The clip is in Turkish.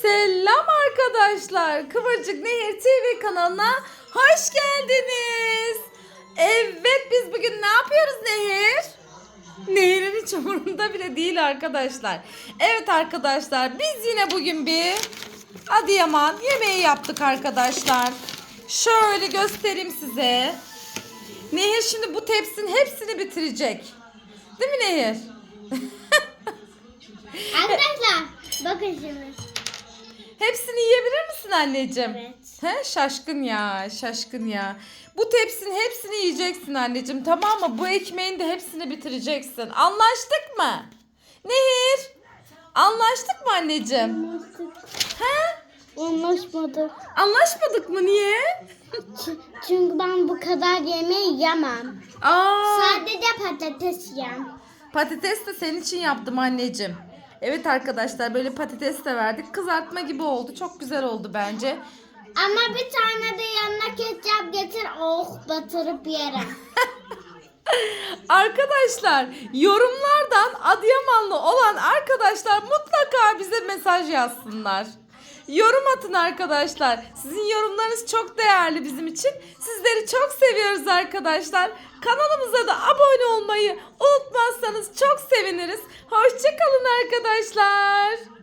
Selam arkadaşlar. Kıvırcık Nehir TV kanalına hoş geldiniz. Evet biz bugün ne yapıyoruz Nehir? Nehir'in hiç umurunda bile değil arkadaşlar. Evet arkadaşlar biz yine bugün bir Adıyaman yemeği yaptık arkadaşlar. Şöyle göstereyim size. Nehir şimdi bu tepsinin hepsini bitirecek. Değil mi Nehir? Arkadaşlar bakın şimdi. Hepsini yiyebilir misin anneciğim? Evet. He, şaşkın ya, şaşkın ya. Bu tepsinin hepsini yiyeceksin anneciğim tamam mı? Bu ekmeğin de hepsini bitireceksin. Anlaştık mı? Nehir? Anlaştık mı anneciğim? He? Anlaşmadık. Anlaşmadık mı niye? Ç- Çünkü ben bu kadar yemeği yemem. Aa, Sadece patates yem. patates de senin için yaptım anneciğim. Evet arkadaşlar böyle patates de verdik. Kızartma gibi oldu. Çok güzel oldu bence. Ama bir tane de yanına ketçap getir. Oh batırıp yerim. Arkadaşlar yorumlardan Adıyamanlı olan arkadaşlar mutlaka bize mesaj yazsınlar. Yorum atın arkadaşlar. Sizin yorumlarınız çok değerli bizim için. Sizleri çok seviyoruz arkadaşlar. Kanalımıza da abone olmayı unutmazsanız çok seviniriz. Hoşçakalın arkadaşlar.